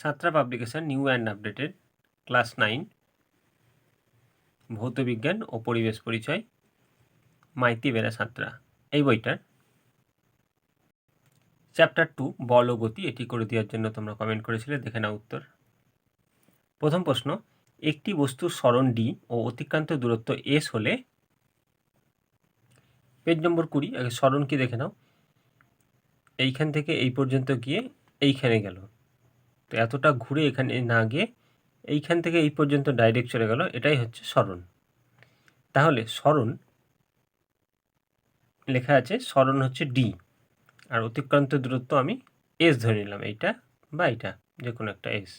Satra publication new and updated class nine ভৌতবিজ্ঞান ও পরিবেশ পরিচয়, মাইতি বেড়া সাঁতরা। এই বইটার চ্যাপ্টার টু বল ও গতি, এটি করে দেওয়ার জন্য তোমরা কমেন্ট করেছিলে, দেখে নাও উত্তর। প্রথম প্রশ্ন, একটি বস্তুর স্মরণ ডি ও অতিক্রান্ত দূরত্ব এস হলে পেজ নম্বর কুড়ি, আগে স্মরণ কি দেখে নাও, এইখান থেকে এই পর্যন্ত গিয়ে এইখানে গেল। তো এতটা ঘুরে এখানে না গিয়ে এইখান থেকে এই পর্যন্ত ডাইরেক্ট চলে গেল, এটাই হচ্ছে স্মরণ। তাহলে স্মরণ লেখা আছে, স্মরণ হচ্ছে ডি আর অতিক্রান্ত দূরত্ব আমি এস ধরে নিলাম, এইটা বা এইটা যে কোনো একটা এস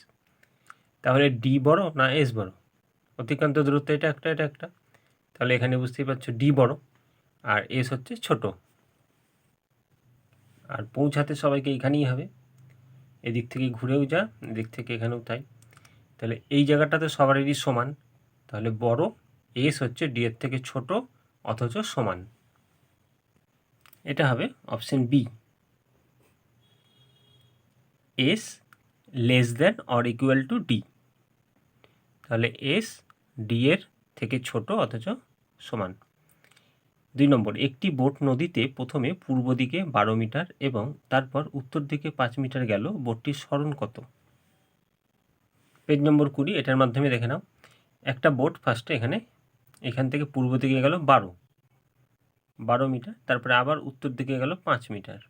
তাহলে ডি বড় না এস বড়? অতিক্রান্ত দূরত্ব এটা একটা এটা একটা। তাহলে এখানে বুঝতেই পারছ ডি বড়, আর এস হচ্ছে ছোট। আর পৌঁছাতে সবাইকে এইখানেই হবে। এদিক থেকে ঘুরেও যা, এদিক থেকে এখানেও তাই। তাহলে এই জায়গাটাতে সবারই সমান। তাহলে বড় এস হচ্ছে ডি এর থেকে ছোট, অথচ সমান। এটা হবে option B S less than or equal to D তাহলে এস ডি এর থেকে ছোট, অথচ সমান। দুই নম্বর, একটি বোট নদীতে প্রথমে পূর্ব দিকে বারো মিটার এবং তারপর উত্তর দিকে পাঁচ মিটার গেল, বোটটির স্মরণ কত? পেজ নম্বর কুড়ি, এটার মাধ্যমে দেখে নাও। একটা বোট ফার্স্টে এখানে, এখান থেকে পূর্ব দিকে গেল বারো। বারো মিটার, তারপরে আবার উত্তর দিকে গেল পাঁচ মিটার।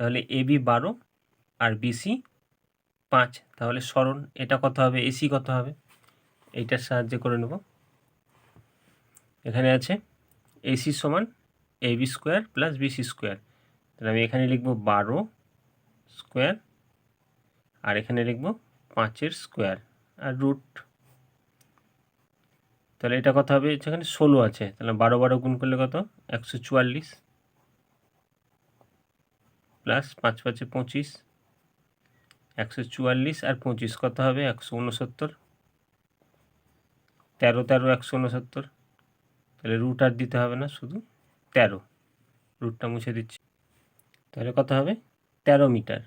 তাহলে এ বি বারো, আর বিসি পাঁচ। তাহলে স্মরণ, এটা কত হবে? এসি কত হবে? এইটার সাহায্যে করে নেব। এখানে আছে এসি সমান A B square plus BC square. তাহলে আমি এখানে লিখব বারো স্কোয়ার আর এখানে লিখব পাঁচের স্কোয়ার আর রুট। তাহলে এটা কত হবে? সেখানে ষোলো আছে। তাহলে বারো বারো গুণ করলে কত? একশো চুয়াল্লিশ প্লাস পাঁচ পাঁচে পঁচিশ। একশো চুয়াল্লিশ আর পঁচিশ কত হবে? একশো উনসত্তর। তেরো তেরো একশো উনসত্তর। তাহলে রুট আর দিতে হবে না, শুধু তেরো। রুটটা মুছে দিচ্ছি। তাহলে কত হবে? তেরো মিটার।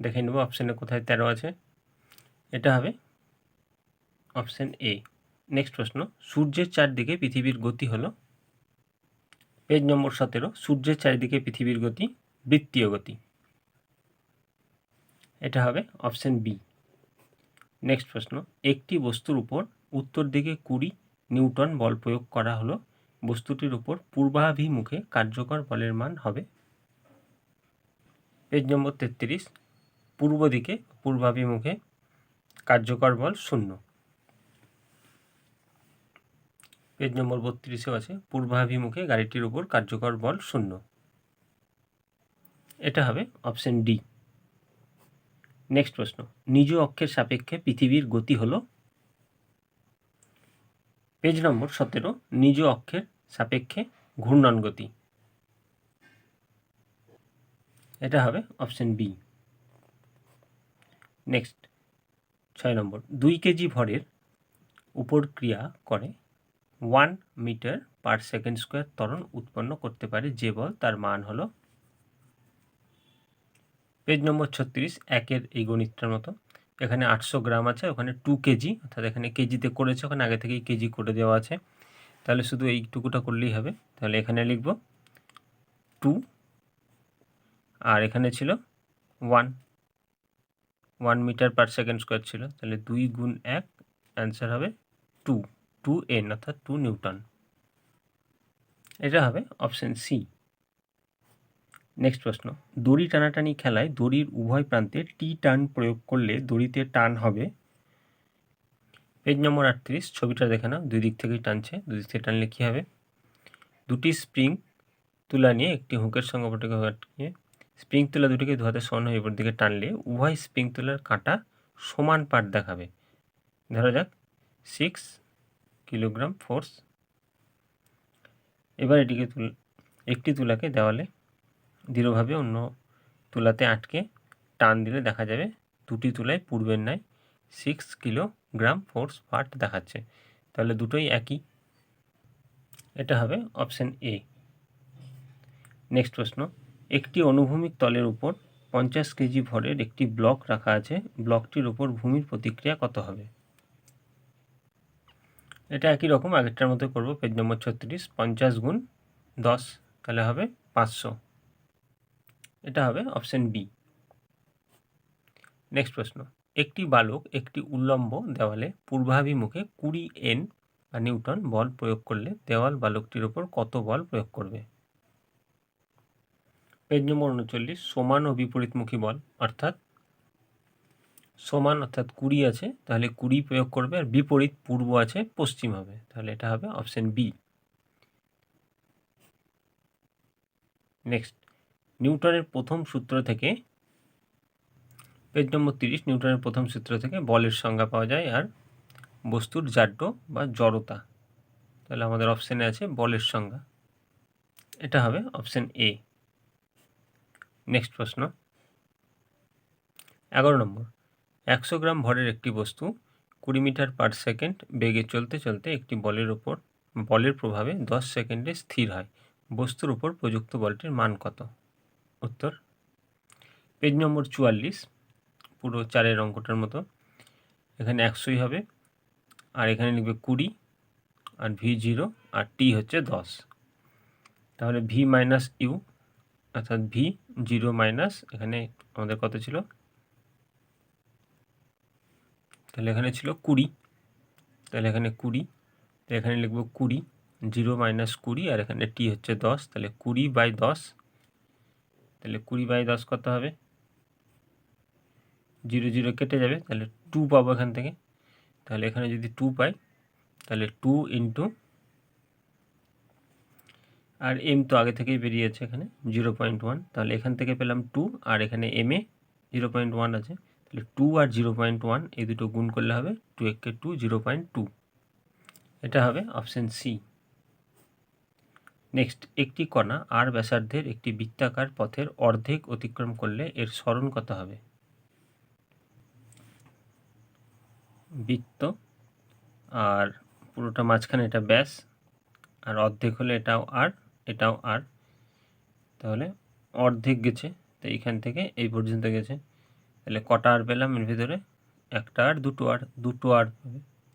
দেখে নেব অপশানে কোথায় তেরো আছে। এটা হবে অপশান এ নেক্সট প্রশ্ন, সূর্যের চারদিকে পৃথিবীর গতি হলো পেজ নম্বর সতেরো, সূর্যের চারিদিকে পৃথিবীর গতি, বৃত্তীয় গতি। এটা হবে অপশান বি নেক্সট প্রশ্ন, একটি বস্তুর উপর উত্তর দিকে কুড়ি নিউটন বল প্রয়োগ করা হলো। বস্তুটির উপর পূর্বাভিমুখে কার্যকর বলের মান হবে। পেজ নম্বর তেত্রিশ, পূর্ব দিকে পূর্বাভিমুখে কার্যকর বল শূন্য। পেজ নম্বর বত্রিশেও আছে, পূর্বাভিমুখে গাড়িটির উপর কার্যকর বল শূন্য। এটা হবে অপশন ডি। নেক্সট প্রশ্ন, নিজ অক্ষের সাপেক্ষে পৃথিবীর গতি হলো পেজ নম্বর সতেরো, নিজ অক্ষের সাপেক্ষে ঘূর্ণন গতি। এটা হবে অপশন বি। নেক্সট, ছয় নম্বর, দুই কেজি ভরের উপর ক্রিয়া করে one metre per second square ত্বরণ উৎপন্ন করতে পারে যে বল, তার মান হলো, পেজ নম্বর ছত্রিশ, একের এই গণিতটার মতো। এখানে আটশো গ্রাম আছে, ওখানে টু কেজি, অর্থাৎ এখানে কেজিতে করেছে, ওখানে আগে থেকেই কেজি করে দেওয়া আছে। তাহলে শুধু এইটুকুটা করলেই হবে। তাহলে এখানে লিখব টু আর এখানে ছিল one one metre per second square ছিল। তাহলে দুই গুণ এক অ্যান্সার হবে টু টু এন অর্থাৎ টু নিউটন এটা হবে অপশন সি নেক্সট প্রশ্ন। দড়ি টানাটানি খেলায় দড়ির উভয় প্রান্তে টি টার্ন প্রয়োগ করলে দড়িতে টান হবে? পেজ নম্বর আটত্রিশ, ছবিটা দেখে নাও। দুই দিক থেকেই টানছে, দুই দিক থেকে টানলে কী হবে? দুটি স্প্রিং তুলা নিয়ে একটি হুকের সঙ্গে অপরটিকে আটকিয়ে স্প্রিং তুলা দুটিকে দু হাতে সমান হয়ে এপর দিকে টানলে উভয় স্প্রিং তুলার কাঁটা সমান পাট দেখাবে। ধরা যাক সিক্স কিলোগ্রাম ফোর্স এবার এটিকে তুল একটি তুলাকে দেওয়ালে দৃঢ়ভাবে অন্য তুলাতে আটকে টান দিলে দেখা যাবে দুটি তুলায় পূর্বের ন্যায় সিক্স কিলোগ্রাম ফোর্স পার্ট দেখাচ্ছে। তাহলে দুটোই একই। এটা হবে অপশান এ নেক্সট প্রশ্ন, একটি অনুভূমিক তলের উপর পঞ্চাশ কেজি ভরের একটি ব্লক রাখা আছে। ব্লকটির ওপর ভূমির প্রতিক্রিয়া কত হবে? এটা একই রকম, আগেরটার মতো করব। পেজ নম্বর ছত্রিশ, পঞ্চাশ গুণ দশ, তাহলে হবে পাঁচশো। এটা হবে অপশন বি নেক্সট প্রশ্ন, একটি বালক একটি উল্লম্ব দেওয়ালে পূর্বাভিমুখে কুড়ি এন বা নিউটন বল প্রয়োগ করলে দেওয়াল বালকটির ওপর কত বল প্রয়োগ করবে? পেজ নম্বর উনচল্লিশ, সমান ও বিপরীতমুখী বল, অর্থাৎ সমান অর্থাৎ কুড়ি আছে, তাহলে কুড়ি প্রয়োগ করবে আর বিপরীত পূর্ব আছে, পশ্চিম হবে, তাহলে এটা হবে অপশন বি নেক্সট নিউটনের প্রথম সূত্র থেকে, পেজ নম্বর তিরিশ, নিউটনের প্রথম সূত্র থেকে বলের সংজ্ঞা পাওয়া যায় আর বস্তুর জাড্য বা জড়তা। তাহলে আমাদের অপশানে আছে বলের সংজ্ঞা। এটা হবে অপশান এ। নেক্সট প্রশ্ন। এগারো নম্বর। একশো গ্রাম ভরের একটি বস্তু কুড়ি মিটার পার সেকেন্ড বেগে চলতে চলতে একটি বলের ওপর, বলের প্রভাবে দশ সেকেন্ডে স্থির হয়। বস্তুর উপর প্রযুক্ত বলটির মান কত? উত্তর। পেজ নম্বর চুয়াল্লিশ, পুরো চারের অঙ্কটার মতো। এখানে একশোই হবে, আর এখানে লিখবে কুড়ি, আর ভি জিরো, আর টি হচ্ছে দশ। তাহলে ভি মাইনাস ইউ, অর্থাৎ ভি জিরো মাইনাস, এখানে আমাদের কত ছিল? তাহলে এখানে ছিল কুড়ি। তাহলে এখানে কুড়ি, তাহলে এখানে লিখব কুড়ি, জিরো মাইনাস কুড়ি, আর এখানে টি হচ্ছে দশ, তাহলে কুড়ি বাই দশ তাহলে কুড়ি বাই দশ কত হবে? জিরো জিরো কেটে যাবে, তাহলে টু পাবো এখান থেকে। তাহলে এখানে যদি টু পাই, তাহলে টু ইন্টু আর এম তো আগে থেকেই বেরিয়েছে এখানে জিরো পয়েন্ট ওয়ান তাহলে এখান থেকে পেলাম টু আর এখানে M A zero point one আছে। তাহলে টু আর জিরো পয়েন্ট ওয়ান এই দুটো গুণ করলে হবে টু একে টু জিরো পয়েন্ট টু এটা হবে অপশান সি নেক্সট একটি কণা আর ব্যাসার্ধের একটি বৃত্তাকার পথের অর্ধেক অতিক্রম করলে এর স্মরণ কত হবে? বৃত্ত আর পুরোটা মাঝখানে এটা ব্যাস, আর অর্ধেক হলে এটাও আর এটাও আর। তাহলে অর্ধেক গেছে, তো এইখান থেকে এই পর্যন্ত গেছে। তাহলে কটা আর পেলাম এর ভিতরে? একটা আর, দুটো আর দুটো আর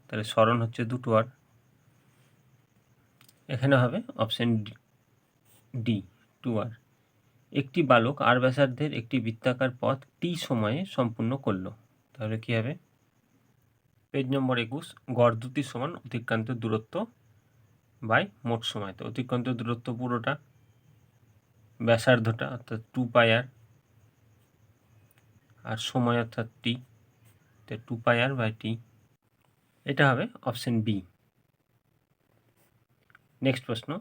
তাহলে স্মরণ হচ্ছে দুটো আর। এখানে হবে অপশান ডি টু আর একটি বালক আর ব্যাসার্ধের একটি বৃত্তাকার পথ টি সময়ে সম্পূর্ণ করল। তাহলে কী হবে? পেজ নম্বর একুশ, গড় দুটি সমান অতিক্রান্ত দূরত্ব বাই মোট সময়। তো অতিক্রান্ত দূরত্ব পুরোটা ব্যাসার্ধটা, অর্থাৎ টু পাই আর আর সময় অর্থাৎ টি তো two pi R by T এটা হবে অপশন বি নেক্সট প্রশ্ন।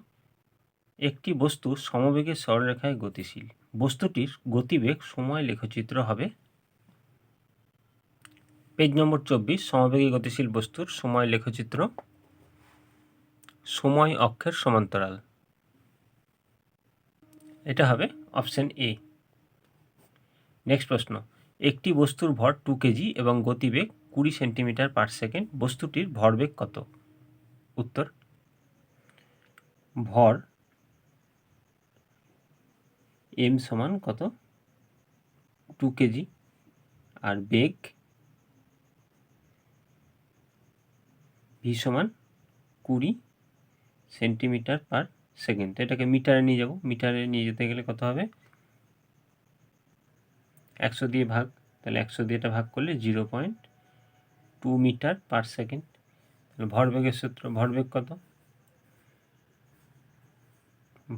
একটি বস্তু সমবেগে সরলরেখায় গতিশীল। বস্তুটির গতিবেগ সময় লেখচিত্র হবে। পেজ নম্বর চব্বিশ, সমবেগে গতিশীল বস্তুর সময় লেখচিত্র। সময় অক্ষের সমান্তরাল। এটা হবে অপশন এ নেক্সট প্রশ্ন। একটি বস্তুর ভর টু কেজি এবং গতিবেগ কুড়ি সেন্টিমিটার পার সেকেন্ড বস্তুটির ভরবেগ কত? উত্তর ভর এম সমান কত? টু কেজি আর বেগ ভি সমান কুড়ি সেন্টিমিটার পার সেকেন্ড। এটাকে মিটারে নিয়ে যাব। মিটারে নিয়ে যেতে গেলে কত হবে? একশো দিয়ে ভাগ। তাহলে একশো দিয়ে এটা ভাগ করলে zero point two metre per second. তাহলে ভরবেগের সূত্র ভরবেগ কত?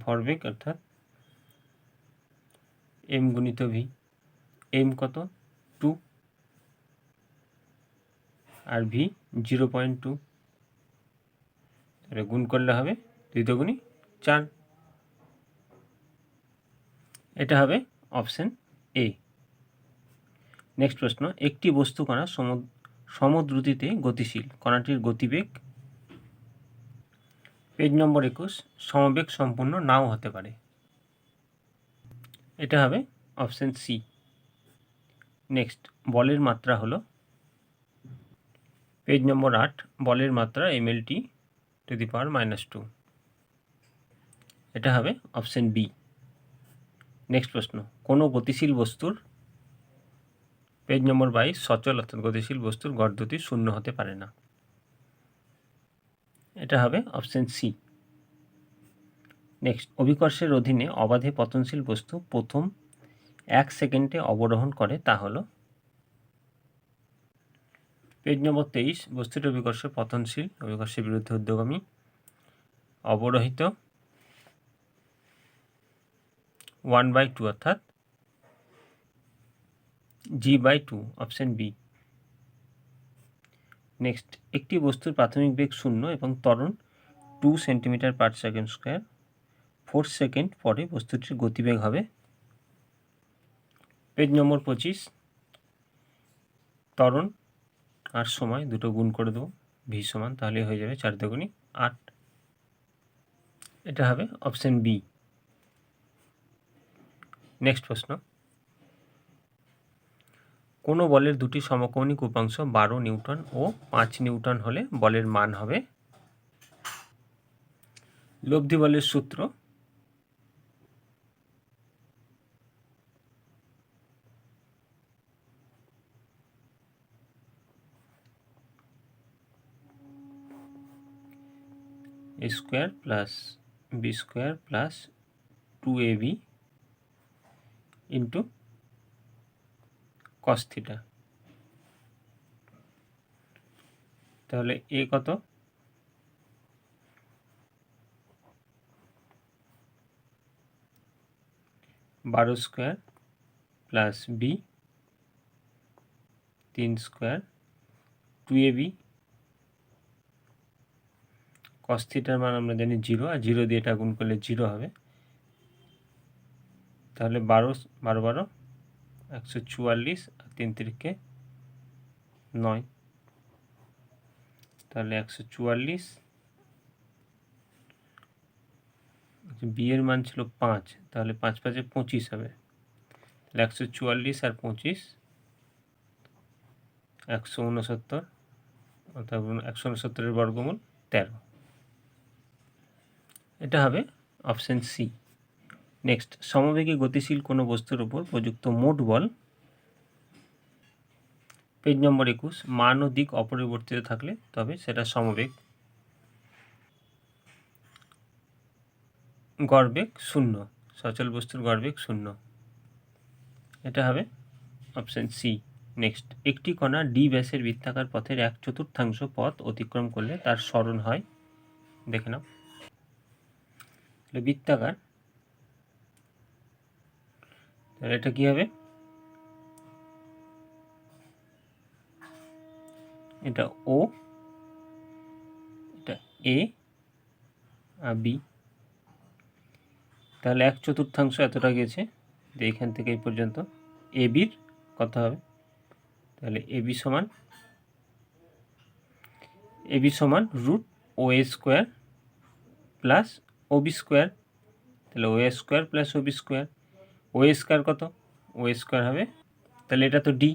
ভরবেগ অর্থাৎ এম গুণিত ভি এম কত? টু আর ভি জিরো পয়েন্ট টু তাহলে গুণ করলে হবে দুই দুগুণি চার। এটা হবে অপশন এ নেক্সট প্রশ্ন, একটি বস্তু কণা সমদ্রুতিতে গতিশীল। কণাটির গতিবেগ পেজ নম্বর একুশ, সমবেগ সম্পূর্ণ নাও হতে পারে। এটা হবে অপশন সি। নেক্সট, বলের মাত্রা হলো। পেজ নম্বর আট, বলের মাত্রা MLT to the power minus two. এটা হবে অপশন বি। নেক্সট প্রশ্ন, কোনো গতিশীল বস্তুর পেজ নম্বর বাইশ সচল অর্থাৎ গতিশীল বস্তুর গড় শূন্য হতে পারে না। এটা হবে অপশন সি। নেক্সট, অভিকর্ষের অধীনে অবাধে পতনশীল বস্তু প্রথম এক সেকেন্ডে অবরোহণ করে তা হলো পেজ নম্বর তেইশ বস্তুটির অভিকর্ষ পতনশীল, অভিকর্ষের বিরুদ্ধে উদ্যোগামী, অবরোহিত ওয়ান বাই টু অর্থাৎ G by two, option B. Next একটি বস্তুর প্রাথমিক বেগ শূন্য এবং ত্বরণ two centimetre per second square four second পরে বস্তুটির গতিবেগ হবে। পেজ নম্বর পঁচিশ, ত্বরণ আর সময় দুটো গুণ করে দেবো ভি সমান তাহলে হয়ে যাবে চার দুগুণি আট। এটা হবে অপশন বি নেক্সট প্রশ্ন। কোনো বলের দুটি সমকৌণিক উপাংশ বারো নিউটন ও পাঁচ নিউটন হলে বলের মান হবে লব্ধি বলের সূত্র। a square plus b square plus 2ab into cos theta তাহলে এ কত? বারো স্কোয়ার প্লাস বি তিন square two A B cos থিটার মান আমরা জানি জিরো আর জিরো দিয়ে এটা গুণ করলে জিরো হবে। তাহলে বারো বারো বারো একশো চুয়াল্লিশ আর তিন তিরিখে নয়। তাহলে একশো চুয়াল্লিশ বিয়ের মান ছিল পাঁচ, তাহলে পাঁচ পাঁচে পঁচিশ হবে। তাহলে একশো চুয়াল্লিশ আর পঁচিশ, একশো উনসত্তর, অর্থাৎ একশো উনসত্তরের বর্গমূল তেরো। এটা হবে অপশান সি। নেক্সট সমবেগে গতিশীল কোনো বস্তুর উপর প্রযুক্ত মোট বল। পেজ নম্বর একুশ, মান ও দিক অপরিবর্তিত থাকলে তবে সেটা সমবেগ। গড়বেগ শূন্য, সচল বস্তুর গড়বেগ শূন্য। এটা হবে অপশান সি নেক্সট একটি কণা ডি ব্যাসের বৃত্তাকার পথের এক চতুর্থাংশ পথ অতিক্রম করলে তার স্মরণ হয়। দেখে নাও। বৃত্তাকার তাহলে এটা কি হবে? এটা ও এটা এ আর বি তাহলে এক চতুর্থাংশ এতটা গেছে যে এখান থেকে এই পর্যন্ত এ বির কত হবে? তাহলে এ বি সমান এ বি সমান root O A square plus O B square তাহলে O A square plus O B square O square কত? ও স্কোয়ার হবে, তাহলে এটা তো ডি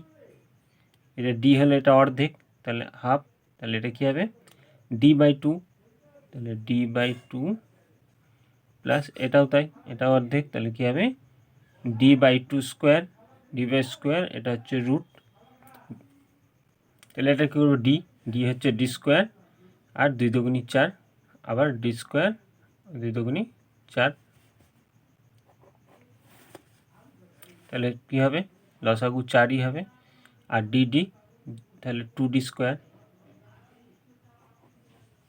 এটা ডি হলে এটা অর্ধেক, তাহলে হাফ তাহলে এটা কী হবে? ডি বাই টু তাহলে ডি বাই টু প্লাস এটাও তাই, এটা অর্ধেক, তাহলে কী হবে? D by two square D by square এটা হচ্ছে রুট তাহলে এটা কী করব? ডি ডি হচ্ছে ডি স্কোয়ার আর দুই দুগুণি চার, আবার ডি স্কোয়ার দুই দুগুণি চার তাহলে কী হবে? লসাগু চারই হবে। আর ডিডি তাহলে টু ডি স্কোয়ার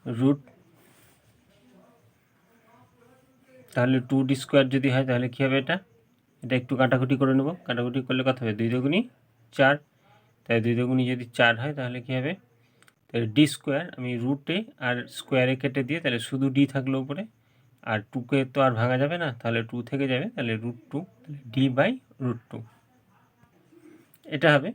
রুট তাহলে টু ডি স্কোয়ার যদি হয়, তাহলে কী হবে এটা? এটা একটু কাটাকুটি করে নেব। কাটাকুটি করলে কত হবে দুই দুগুণি চার। তাই দুই দুগুণি যদি চার হয়, তাহলে কী হবে? তাহলে ডি স্কোয়ার আমি রুটে আর স্কোয়ারে কেটে দিয়ে, তাহলে শুধু ডি থাকল উপরে। আর টুকে তো আর ভাঙা যাবে না, তাহলে টু থেকে যাবে, তাহলে রুট টু তাহলে ডি বাই রুট টু এটা হবে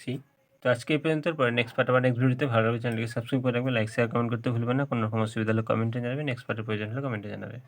সি তো আজকে এই পর্যন্ত, পরে নেক্সট পার্ট আবার নেক্সট ভিডিওতে ভালো লাগবে চ্যানেলকে সাবস্ক্রাইব করে রাখবে লাইক শেয়ার কমেন্ট করতে ভুলবেন না, কোনো রকম অসুবিধা হলে কমেন্টে জানাবে নেক্সট পার্টের প্রয়োজন হলে কমেন্টে জানাবে।